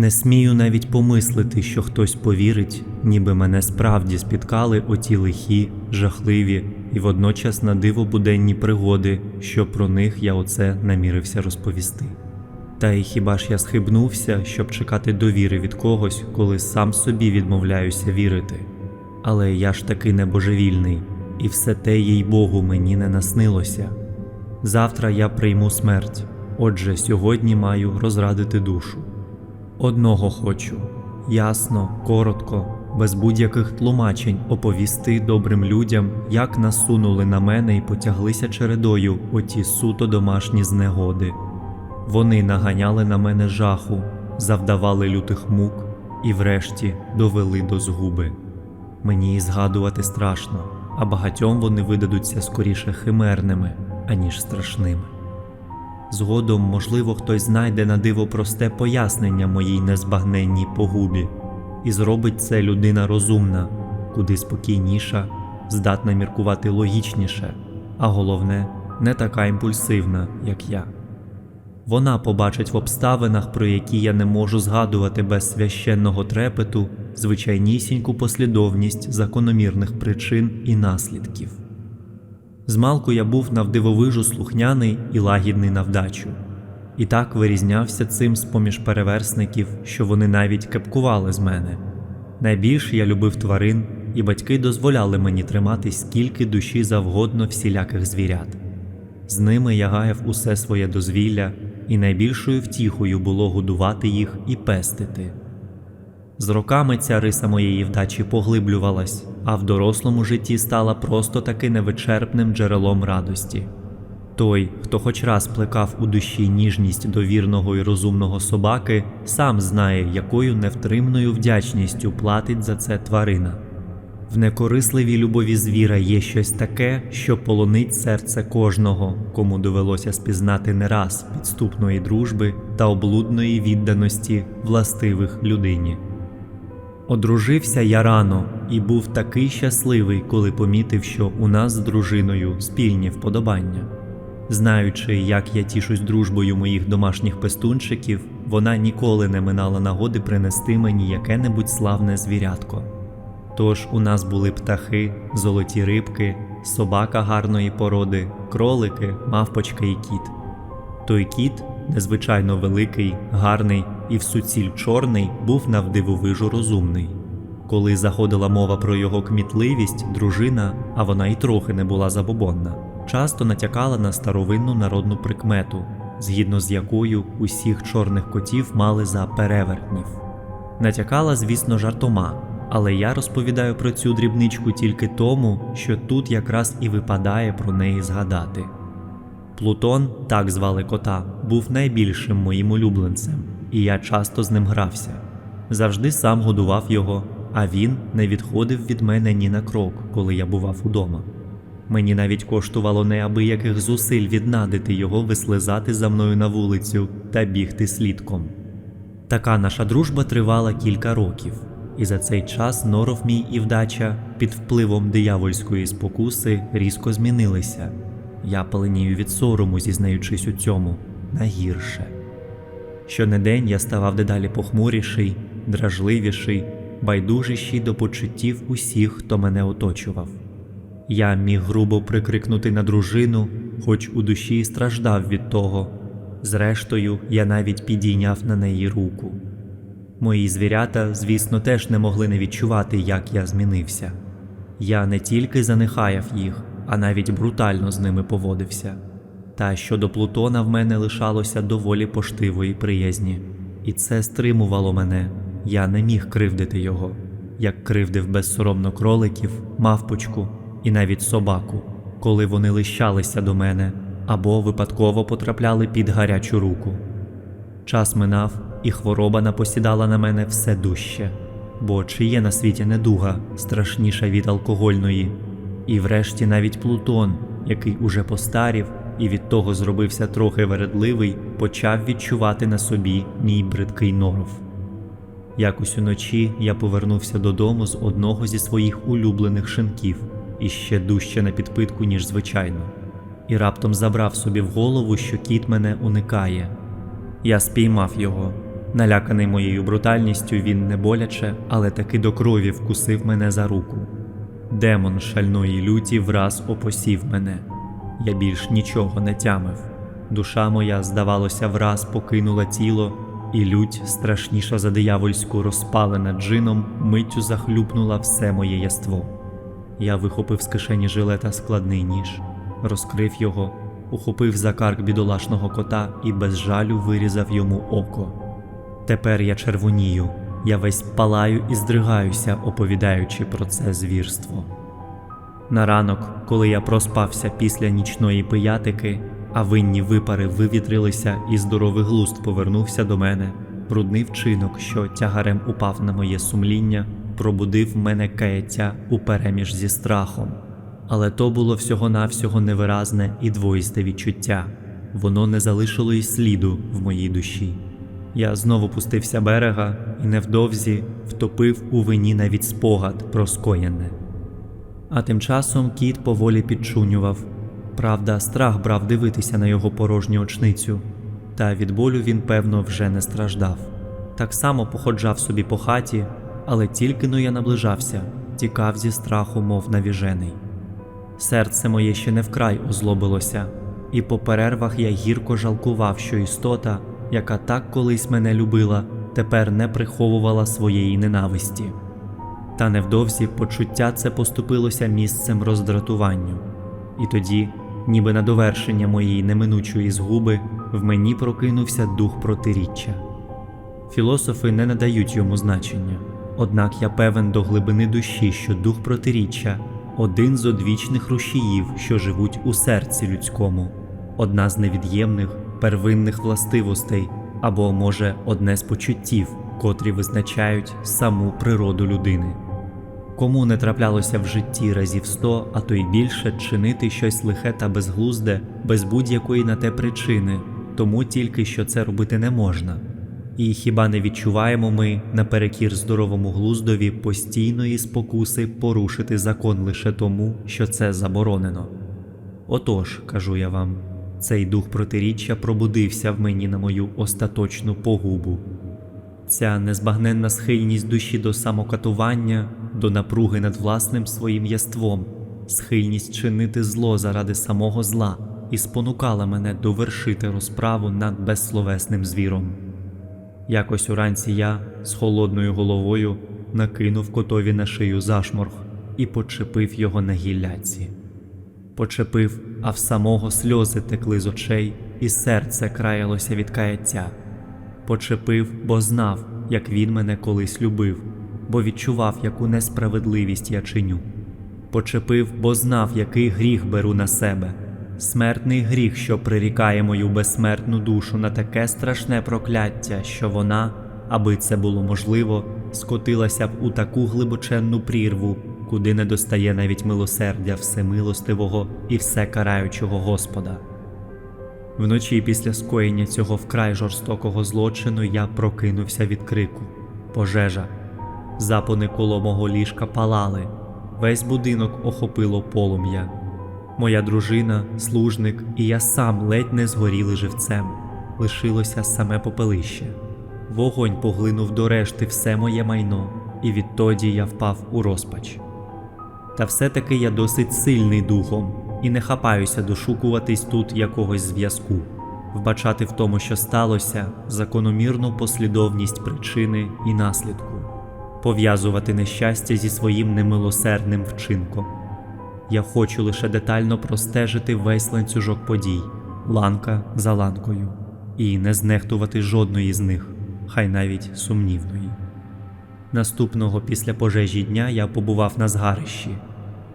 Не смію навіть помислити, що хтось повірить, ніби мене справді спіткали оті лихі, жахливі і водночас на диво буденні пригоди, що про них я оце намірився розповісти. Та й хіба ж я схибнувся, щоб чекати довіри від когось, коли сам собі відмовляюся вірити? Але я ж таки не божевільний, і все те, їй Богу, мені не наснилося. Завтра я прийму смерть, отже, сьогодні маю розрадити душу. Одного хочу ясно, коротко, без будь-яких тлумачень оповісти добрим людям, як насунули на мене і потяглися чередою оті суто домашні знегоди. Вони наганяли на мене жаху, завдавали лютих мук і, врешті, довели до згуби. Мені і згадувати страшно, а багатьом вони видадуться скоріше химерними, аніж страшними. Згодом, можливо, хтось знайде на диво просте пояснення моїй незбагненній погубі, і зробить це людина розумна, куди спокійніша, здатна міркувати логічніше, а головне, не така імпульсивна, як я. Вона побачить в обставинах, про які я не можу згадувати без священного трепету, звичайнісіньку послідовність закономірних причин і наслідків. Змалку я був навдивовижу слухняний і лагідний на вдачу, і так вирізнявся цим з-поміж переверсників, що вони навіть кепкували з мене. Найбільше я любив тварин, і батьки дозволяли мені тримати скільки душі завгодно всіляких звірят. З ними я гаяв усе своє дозвілля, і найбільшою втіхою було годувати їх і пестити. З роками ця риса моєї вдачі поглиблювалась, а в дорослому житті стала просто таки невичерпним джерелом радості. Той, хто хоч раз плекав у душі ніжність до вірного і розумного собаки, сам знає, якою невтримною вдячністю платить за це тварина. В некорисливій любові звіра є щось таке, що полонить серце кожного, кому довелося спізнати не раз підступної дружби та облудної відданості властивих людині. Одружився я рано і був такий щасливий, коли помітив, що у нас з дружиною спільні вподобання. Знаючи, як я тішусь дружбою моїх домашніх пестунчиків, вона ніколи не минала нагоди принести мені яке-небудь славне звірятко. Тож у нас були птахи, золоті рибки, собака гарної породи, кролики, мавпочка і кіт. Той кіт, незвичайно великий, гарний і в суціль чорний, був навдивовижу розумний. Коли заходила мова про його кмітливість, дружина, а вона й трохи не була забобонна, часто натякала на старовинну народну прикмету, згідно з якою усіх чорних котів мали за перевертнів. Натякала, звісно, жартома, але я розповідаю про цю дрібничку тільки тому, що тут якраз і випадає про неї згадати. Плутон, так звали кота, був найбільшим моїм улюбленцем, і я часто з ним грався. Завжди сам годував його, а він не відходив від мене ні на крок, коли я бував удома. Мені навіть коштувало неабияких зусиль віднадити його вислизати за мною на вулицю та бігти слідком. Така наша дружба тривала кілька років, і за цей час норов мій і вдача під впливом диявольської спокуси різко змінилися. Я паленію від сорому, зізнаючись у цьому, на гірше. Щонедень я ставав дедалі похмуріший, дражливіший, байдужіший до почуттів усіх, хто мене оточував. Я міг грубо прикрикнути на дружину, хоч у душі страждав від того. Зрештою, я навіть підійняв на неї руку. Мої звірята, звісно, теж не могли не відчувати, як я змінився. Я не тільки занехаяв їх, а навіть брутально з ними поводився. Та щодо Плутона в мене лишалося доволі поштивої приязні, і це стримувало мене. Я не міг кривдити його, як кривдив безсоромно кроликів, мавпочку і навіть собаку, коли вони лищалися до мене або випадково потрапляли під гарячу руку. Час минав, і хвороба напосідала на мене все дужче, бо чи є на світі недуга страшніша від алкогольної, і врешті навіть Плутон, який уже постарів і від того зробився трохи вередливий, почав відчувати на собі мій бридкий норов. Якось уночі я повернувся додому з одного зі своїх улюблених шинків і ще дужче на підпитку, ніж звичайно, і раптом забрав собі в голову, що кіт мене уникає. Я спіймав його, Наляканий моєю брутальністю, він не боляче, але таки до крові вкусив мене за руку. Демон шальної люті враз опосів мене. Я більш нічого не тямив. Душа моя, здавалося, враз покинула тіло, і лють, страшніша за диявольську, розпалена джином, миттю захлюпнула все моє яство. Я вихопив з кишені жилета складний ніж, розкрив його, ухопив за карк бідолашного кота і без жалю вирізав йому око. Тепер я червонію, я весь палаю і здригаюся, оповідаючи про це звірство. На ранок, коли я проспався після нічної пиятики, а винні випари вивітрилися і здоровий глузд повернувся до мене, брудний вчинок, що тягарем упав на моє сумління, пробудив мене каяття упереміж зі страхом. Але то було всього-навсього невиразне і двоїсте відчуття. Воно не залишило й сліду в моїй душі. Я знову пустився берега і невдовзі втопив у вині навіть спогад про скоєне. А тим часом кіт поволі підчунював. Правда, страх брав дивитися на його порожню очницю, та від болю він, певно, вже не страждав. Так само походжав собі по хаті, але тільки но я наближався, тікав зі страху, мов навіжений. Серце моє ще не вкрай озлобилося, і по перервах я гірко жалкував, що істота, яка так колись мене любила, тепер не приховувала своєї ненависті. Та невдовзі почуття це поступилося місцем роздратуванню, і тоді, ніби на довершення моєї неминучої згуби, в мені прокинувся дух протиріччя. Філософи не надають йому значення, однак я певен до глибини душі, що дух протиріччя один з одвічних рушіїв, що живуть у серці людському, одна з невід'ємних первинних властивостей, або, може, одне з почуттів, котрі визначають саму природу людини. Кому не траплялося в житті разів сто, а то й більше чинити щось лихе та безглузде, без будь-якої на те причини, тому тільки що це робити не можна. І хіба не відчуваємо ми наперекір здоровому глуздові постійної спокуси порушити закон лише тому, що це заборонено? Отож, кажу я вам, цей дух протиріччя пробудився в мені на мою остаточну погубу. Ця незбагненна схильність душі до самокатування, до напруги над власним своїм яством, схильність чинити зло заради самого зла і спонукала мене довершити розправу над безсловесним звіром. Якось уранці я з холодною головою накинув котові на шию зашморг і почепив його на гілляці. Почепив, а в самого сльози текли з очей, і серце краялося від каяття. Почепив, бо знав, як він мене колись любив, бо відчував, яку несправедливість я чиню. Почепив, бо знав, який гріх беру на себе, смертний гріх, що прирікає мою безсмертну душу на таке страшне прокляття, що вона, аби це було можливо, скотилася б у таку глибоченну прірву, куди не достає навіть милосердя всемилостивого і всекараючого Господа. Вночі після скоєння цього вкрай жорстокого злочину я прокинувся від крику. Пожежа. Запони коло мого ліжка палали, весь будинок охопило полум'я. Моя дружина, служник і я сам ледь не згоріли живцем. Лишилося саме попелище. Вогонь поглинув до решти все моє майно, і відтоді я впав у розпач. Та все-таки я досить сильний духом і не хапаюся дошукуватись тут якогось зв'язку, вбачати в тому, що сталося, закономірну послідовність причини і наслідку, пов'язувати нещастя зі своїм немилосердним вчинком. Я хочу лише детально простежити весь ланцюжок подій, ланка за ланкою, і не знехтувати жодної з них, хай навіть сумнівної. Наступного після пожежі дня я побував на згарищі.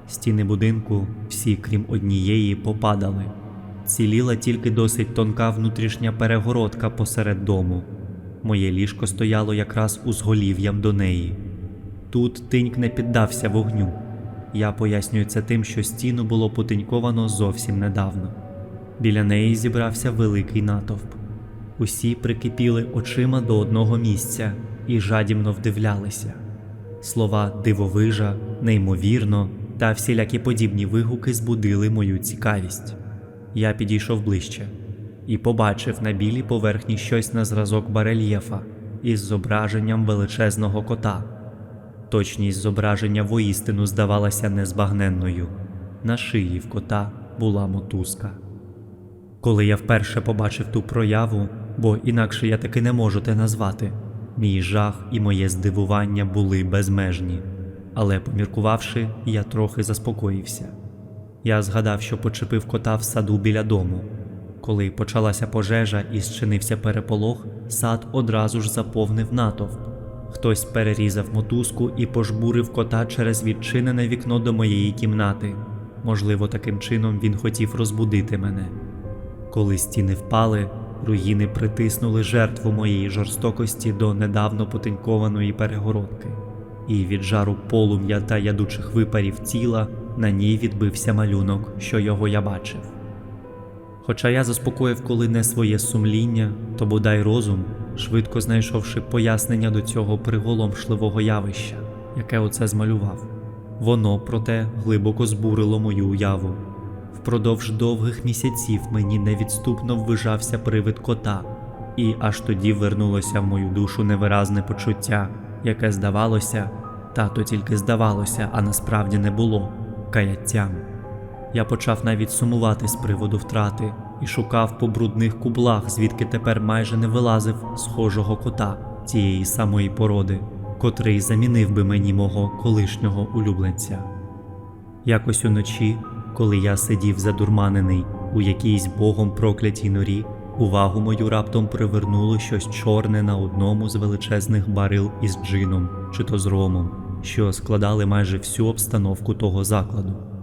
Стіни будинку, всі крім однієї, попадали. Ціліла тільки досить тонка внутрішня перегородка посеред дому. Моє ліжко стояло якраз узголів'ям до неї. Тут тиньк не піддався вогню. Я пояснюю це тим, що стіну було потиньковано зовсім недавно. Біля неї зібрався великий натовп. Усі прикипіли очима до одного місця і жадібно вдивлялися. Слова дивовижа, неймовірно та всілякі подібні вигуки збудили мою цікавість. Я підійшов ближче і побачив на білій поверхні щось на зразок барельєфа, із зображенням величезного кота. Точність зображення воістину здавалася незбагненною. На шиї в кота була мотузка. Коли я вперше побачив ту прояву, бо інакше я таки не можу те назвати, мій жах і моє здивування були безмежні. Але, поміркувавши, я трохи заспокоївся. Я згадав, що почепив кота в саду біля дому. Коли почалася пожежа і зчинився переполох, сад одразу ж заповнив натовп. Хтось перерізав мотузку і пожбурив кота через відчинене вікно до моєї кімнати. Можливо, таким чином він хотів розбудити мене. Коли стіни впали, руїни притиснули жертву моєї жорстокості до недавно потенькованої перегородки, і від жару полум'я та ядучих випарів тіла на ній відбився малюнок, що його я бачив. Хоча я заспокоїв коли не своє сумління, то бодай розум, швидко знайшовши пояснення до цього приголомшливого явища, яке оце змалював. Воно, проте, глибоко збурило мою уяву. Впродовж довгих місяців мені невідступно ввижався привид кота, і аж тоді вернулося в мою душу невиразне почуття, яке здавалося, та то тільки здавалося, а насправді не було каяттям. Я почав навіть сумувати з приводу втрати і шукав по брудних кублах, звідки тепер майже не вилазив схожого кота тієї самої породи, котрий замінив би мені мого колишнього улюбленця. Якось уночі, коли я сидів задурманений у якійсь богом проклятій норі, увагу мою раптом привернуло щось чорне на одному з величезних барил із джином чи то з ромом, що складали майже всю обстановку того закладу.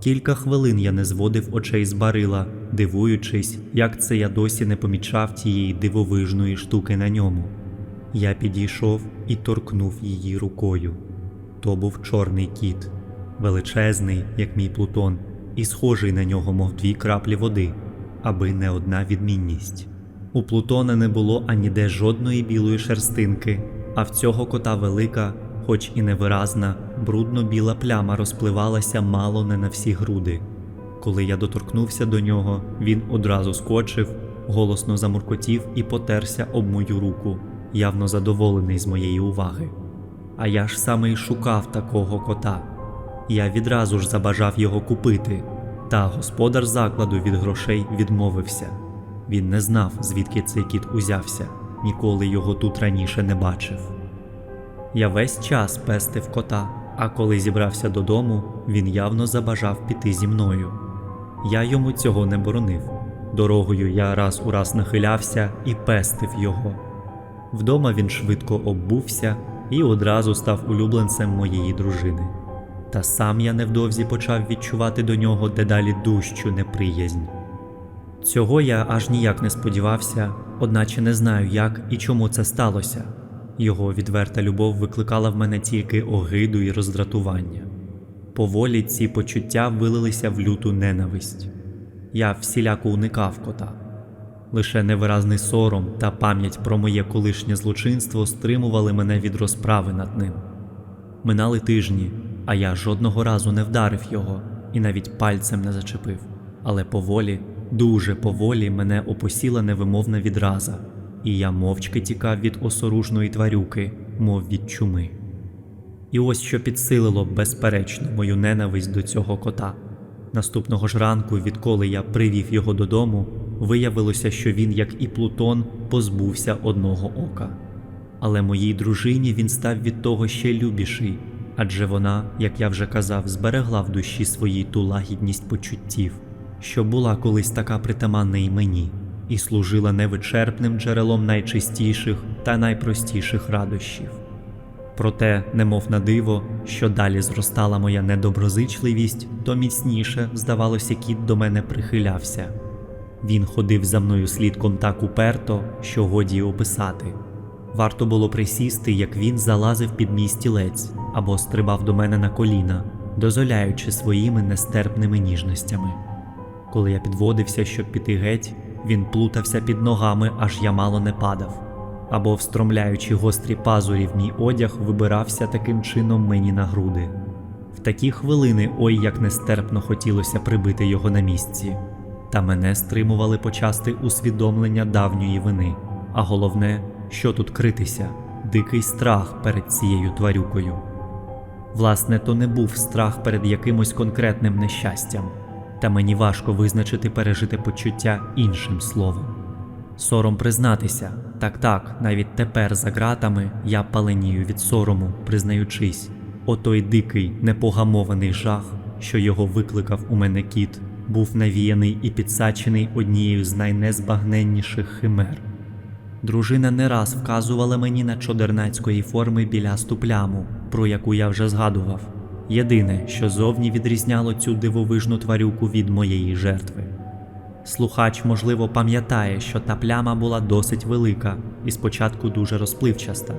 Кілька хвилин я не зводив очей з барила, дивуючись, як це я досі не помічав тієї дивовижної штуки на ньому. Я підійшов і торкнув її рукою. То був чорний кіт, величезний, як мій плутон, і схожий на нього, мов дві краплі води, аби не одна відмінність. У Плутона не було аніде жодної білої шерстинки, а в цього кота велика, хоч і невиразна, брудно-біла пляма розпливалася мало не на всі груди. Коли я доторкнувся до нього, він одразу скочив, голосно замуркотів і потерся об мою руку, явно задоволений з моєї уваги. А я ж саме й шукав такого кота. Я відразу ж забажав його купити, та господар закладу від грошей відмовився. Він не знав, звідки цей кіт узявся, ніколи його тут раніше не бачив. Я весь час пестив кота, а коли зібрався додому, він явно забажав піти зі мною. Я йому цього не боронив. Дорогою я раз у раз нахилявся і пестив його. Вдома він швидко оббувся і одразу став улюбленцем моєї дружини. Та сам я невдовзі почав відчувати до нього дедалі дужчу неприязнь. Цього я аж ніяк не сподівався, одначе не знаю, як і чому це сталося. Його відверта любов викликала в мене тільки огиду і роздратування. Поволі ці почуття вилилися в люту ненависть. Я всіляко уникав кота. Лише невиразний сором та пам'ять про моє колишнє злочинство стримували мене від розправи над ним. Минали тижні, а я жодного разу не вдарив його і навіть пальцем не зачепив. Але поволі, дуже поволі мене опосіла невимовна відраза, і я мовчки тікав від осоружної тварюки, мов від чуми. І ось що підсилило безперечно мою ненависть до цього кота. Наступного ж ранку, відколи я привів його додому, виявилося, що він, як і Плутон, позбувся одного ока. Але моїй дружині він став від того ще любіший, адже вона, як я вже казав, зберегла в душі своїй ту лагідність почуттів, що була колись така притаманна й мені, і служила невичерпним джерелом найчистіших та найпростіших радощів. Проте, немов на диво, що далі зростала моя недоброзичливість, то міцніше, здавалося, кіт до мене прихилявся. Він ходив за мною слідком так уперто, що годі описати. Варто було присісти, як він залазив під мій стілець або стрибав до мене на коліна, дозволяючи своїми нестерпними ніжностями. Коли я підводився, щоб піти геть, він плутався під ногами, аж я мало не падав, або, встромляючи гострі пазурі в мій одяг, вибирався таким чином мені на груди. В такі хвилини ой як нестерпно хотілося прибити його на місці, та мене стримували почасти усвідомлення давньої вини, а головне, що тут критися, дикий страх перед цією тварюкою. Власне, то не був страх перед якимось конкретним нещастям, та мені важко визначити пережите почуття іншим словом. Сором признатися, так так, навіть тепер за ґратами я паленію від сорому, признаючись, отой дикий, непогамований жах, що його викликав у мене кіт, був навіяний і підсачений однією з найнезбагненніших химер. Дружина не раз вказувала мені на чодернацької форми білясту пляму, про яку я вже згадував. Єдине, що зовні відрізняло цю дивовижну тварюку від моєї жертви. Слухач, можливо, пам'ятає, що та пляма була досить велика і спочатку дуже розпливчаста,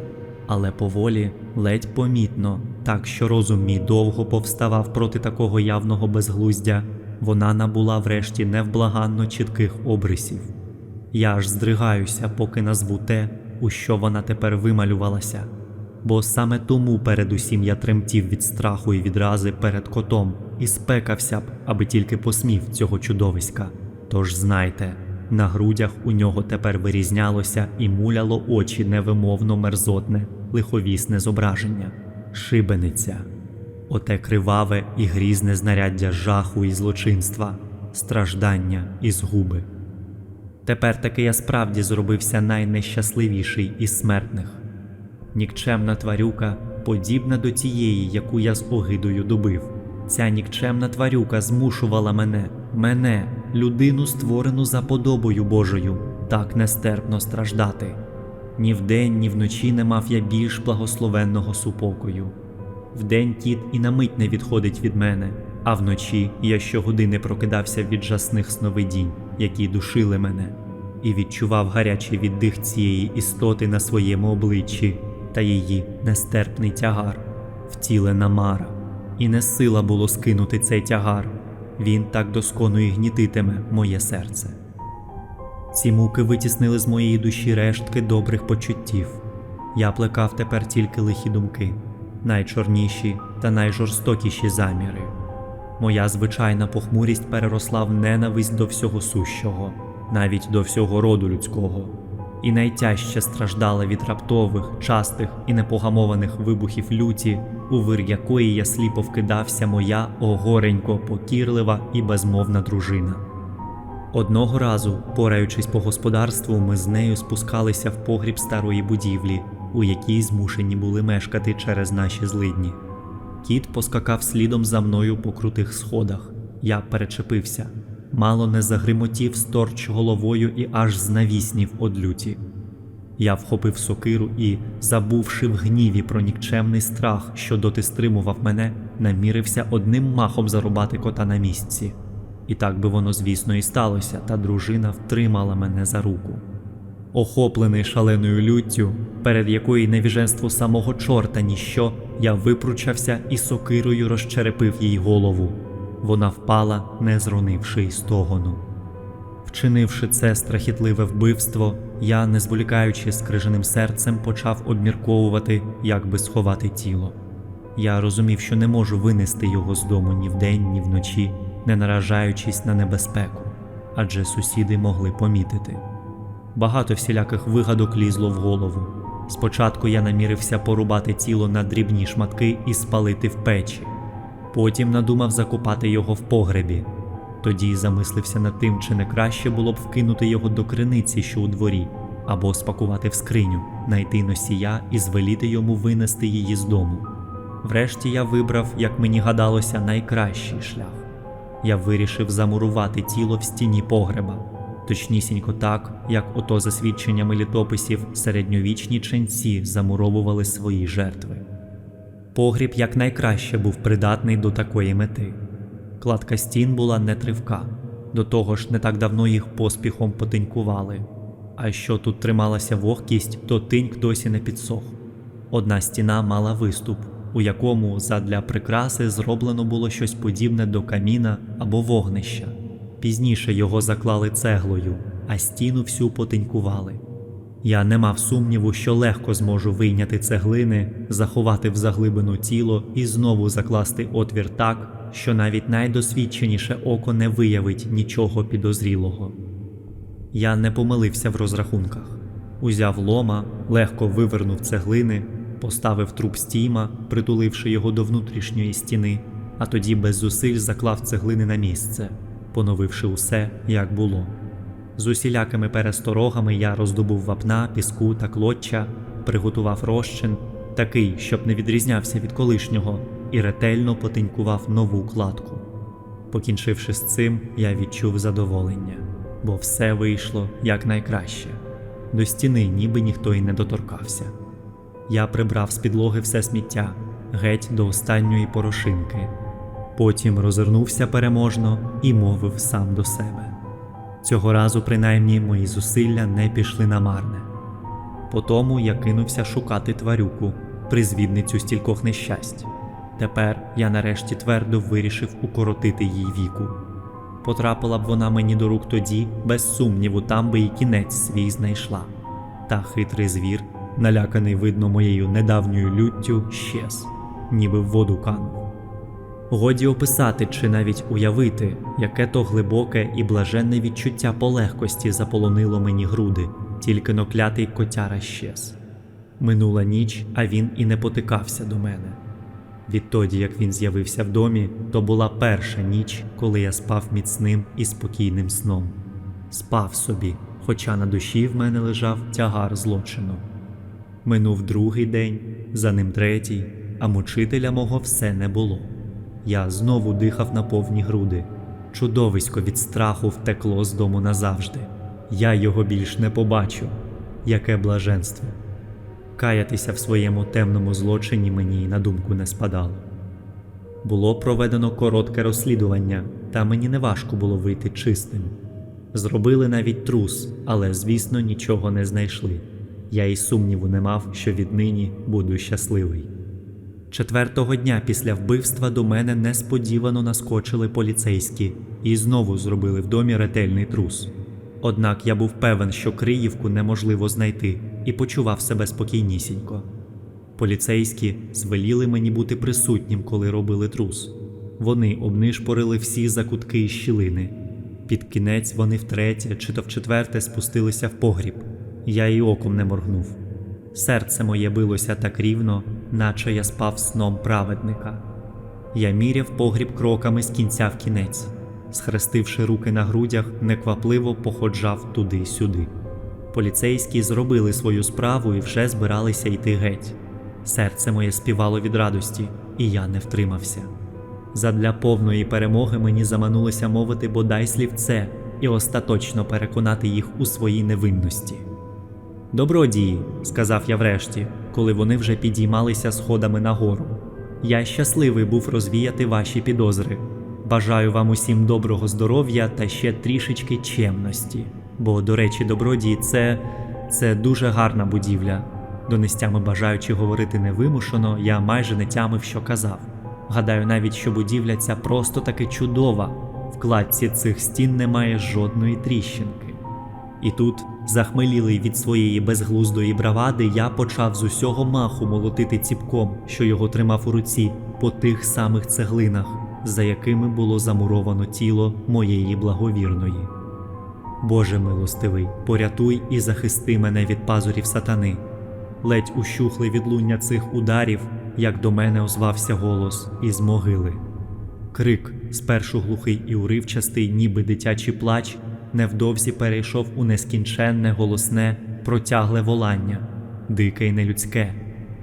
але поволі, ледь помітно, так що розум мій довго повставав проти такого явного безглуздя, вона набула врешті невблаганно чітких обрисів. Я аж здригаюся, поки назву те, у що вона тепер вималювалася. Бо саме тому передусім я тремтів від страху і відрази перед котом і спекався б, аби тільки посмів цього чудовиська. Тож знайте, на грудях у нього тепер вирізнялося і муляло очі невимовно мерзотне, лиховісне зображення, шибениця, оте криваве і грізне знаряддя жаху і злочинства, страждання і згуби. Тепер таки я справді зробився найнещасливіший із смертних. Нікчемна тварюка, подібна до тієї, яку я з огидою добив. Ця нікчемна тварюка змушувала мене, мене, людину, створену за подобою Божою, так нестерпно страждати. Ні вдень, ні вночі не мав я більш благословенного супокою. Вдень кіт і на мить не відходить від мене, а вночі я щогодини прокидався від жасних сновидінь, які душили мене, і відчував гарячий віддих цієї істоти на своєму обличчі та її нестерпний тягар, втілена мара. І не сила було скинути цей тягар, він так досконо і гнітитиме моє серце. Ці муки витіснили з моєї душі рештки добрих почуттів. Я плекав тепер тільки лихі думки, найчорніші та найжорстокіші заміри. Моя звичайна похмурість переросла в ненависть до всього сущого, навіть до всього роду людського, і найтяжче страждала від раптових, частих і непогамованих вибухів люті, у вир якої я сліпо вкидався моя огоренько покірлива і безмовна дружина. Одного разу, пораючись по господарству, ми з нею спускалися в погріб старої будівлі, у якій змушені були мешкати через наші злидні. Кіт поскакав слідом за мною по крутих сходах. Я перечепився, мало не загримотів сторч головою і аж знавіснів од люті. Я вхопив сокиру і, забувши в гніві про нікчемний страх, що доти стримував мене, намірився одним махом зарубати кота на місці. І так би воно, звісно, і сталося, та дружина втримала мене за руку. Охоплений шаленою люттю, перед якої невіженство самого чорта ніщо, я випручався і сокирою розчерепив їй голову. Вона впала, не зронивши й стогону. Вчинивши це страхітливе вбивство, я, не зволікаючи з крижаним серцем, почав обмірковувати, як би сховати тіло. Я розумів, що не можу винести його з дому ні вдень, ні вночі, не наражаючись на небезпеку, адже сусіди могли помітити. Багато всіляких вигадок лізло в голову. Спочатку я намірився порубати тіло на дрібні шматки і спалити в печі. Потім надумав закопати його в погребі. Тоді замислився над тим, чи не краще було б вкинути його до криниці, що у дворі, або спакувати в скриню, найти носія і звеліти йому винести її з дому. Врешті я вибрав, як мені гадалося, найкращий шлях. Я вирішив замурувати тіло в стіні погреба, точнісінько так, як ото за свідченнями літописів середньовічні ченці замуровували свої жертви. Погріб якнайкраще був придатний до такої мети. Кладка стін була не тривка, до того ж не так давно їх поспіхом потинькували. А що тут трималася вогкість, то тиньк досі не підсох. Одна стіна мала виступ, у якому задля прикраси зроблено було щось подібне до каміна або вогнища. Пізніше його заклали цеглою, а стіну всю потинькували. Я не мав сумніву, що легко зможу вийняти цеглини, заховати в заглибину тіло і знову закласти отвір так, що навіть найдосвідченіше око не виявить нічого підозрілого. Я не помилився в розрахунках. Узяв лома, легко вивернув цеглини, поставив труп стійма, притуливши його до внутрішньої стіни, а тоді без зусиль заклав цеглини на місце, поновивши усе, як було. З усілякими пересторогами я роздобув вапна, піску та клоччя, приготував розчин, такий, щоб не відрізнявся від колишнього, і ретельно потинькував нову кладку. Покінчивши з цим, я відчув задоволення, бо все вийшло якнайкраще. До стіни ніби ніхто й не доторкався. Я прибрав з підлоги все сміття, геть до останньої порошинки. Потім розвернувся переможно і мовив сам до себе. Цього разу, принаймні, мої зусилля не пішли на марне. Потому я кинувся шукати тварюку, призвідницю стількох нещасть. Тепер я нарешті твердо вирішив укоротити їй віку. Потрапила б вона мені до рук тоді, без сумніву, там би і кінець свій знайшла. Та хитрий звір, наляканий, видно, моєю недавньою люттю, щез, ніби в воду канув. Годі описати чи навіть уявити, яке то глибоке і блаженне відчуття полегкості заполонило мені груди, тільки но клятий котяра щез. Минула ніч, а він і не потикався до мене. Відтоді, як він з'явився в домі, то була перша ніч, коли я спав міцним і спокійним сном. Спав собі, хоча на душі в мене лежав тягар злочину. Минув другий день, за ним третій, а мучителя мого все не було. Я знову дихав на повні груди. Чудовисько від страху втекло з дому назавжди. Я його більш не побачу. Яке блаженство! Каятися в своєму темному злочині мені й на думку не спадало. Було проведено коротке розслідування, та мені не важко було вийти чистим. Зробили навіть трус, але, звісно, нічого не знайшли. Я й сумніву не мав, що віднині буду щасливий. Четвертого дня після вбивства до мене несподівано наскочили поліцейські і знову зробили в домі ретельний трус. Однак я був певен, що Криївку неможливо знайти, і почував себе спокійнісінько. Поліцейські звеліли мені бути присутнім, коли робили трус. Вони обнишпорили всі закутки і щілини. Під кінець вони втретє чи то вчетверте спустилися в погріб. Я й оком не моргнув. Серце моє билося так рівно, наче я спав сном праведника. Я міряв погріб кроками з кінця в кінець, схрестивши руки на грудях, неквапливо походжав туди-сюди. Поліцейські зробили свою справу і вже збиралися йти геть. Серце моє співало від радості, і я не втримався. Задля повної перемоги мені заманулося мовити бодай слівце і остаточно переконати їх у своїй невинності. Добродії, сказав я врешті, коли вони вже підіймалися сходами нагору. Я щасливий був розвіяти ваші підозри. Бажаю вам усім доброго здоров'я та ще трішечки чемності. Бо, до речі, добродії це, це дуже гарна будівля. Донестями бажаючи говорити невимушено, я майже не тямив, що казав. Гадаю навіть, що будівля ця просто таки чудова. В кладці цих стін немає жодної тріщинки. І тут, захмелілий від своєї безглуздої бравади, я почав з усього маху молотити ціпком, що його тримав у руці, по тих самих цеглинах, за якими було замуровано тіло моєї благовірної. Боже милостивий, порятуй і захисти мене від пазурів сатани. Ледь ущухли відлуння цих ударів, як до мене озвався голос із могили. Крик, спершу глухий і уривчастий, ніби дитячий плач, невдовзі перейшов у нескінченне, голосне, протягле волання, дике й нелюдське,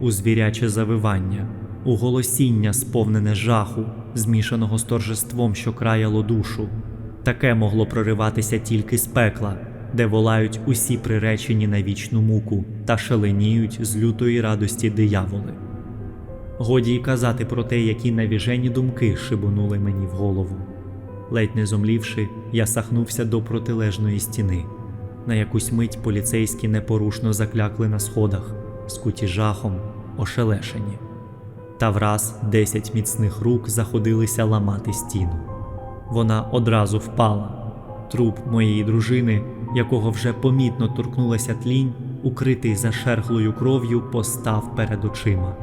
у звіряче завивання, у голосіння, сповнене жаху, змішаного з торжеством, що краяло душу. Таке могло прориватися тільки з пекла, де волають усі приречені на вічну муку та шаленіють з лютої радості дияволи. Годі й казати про те, які навіжені думки шибонули мені в голову. Ледь не зомлівши, я сахнувся до протилежної стіни. На якусь мить поліцейські непорушно заклякли на сходах, скуті жахом, ошелешені. Та враз десять міцних рук заходилися ламати стіну. Вона одразу впала. Труп моєї дружини, якого вже помітно торкнулася тлінь, укритий зашерхлою кров'ю, постав перед очима.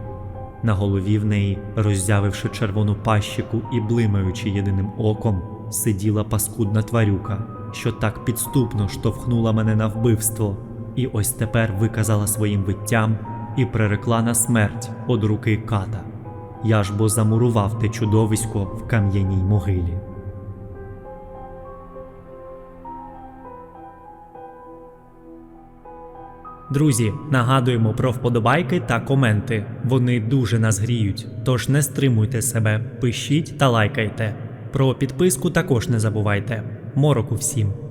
На голові в неї, роззявивши червону пащику і блимаючи єдиним оком, сиділа паскудна тварюка, що так підступно штовхнула мене на вбивство, і ось тепер виказала своїм виттям і прирекла на смерть од руки ката. Я ж бо замурував те чудовисько в кам'яній могилі. Друзі, нагадуємо про вподобайки та коменти. Вони дуже нас гріють. Тож не стримуйте себе, пишіть та лайкайте. Про підписку також не забувайте. Мороку всім!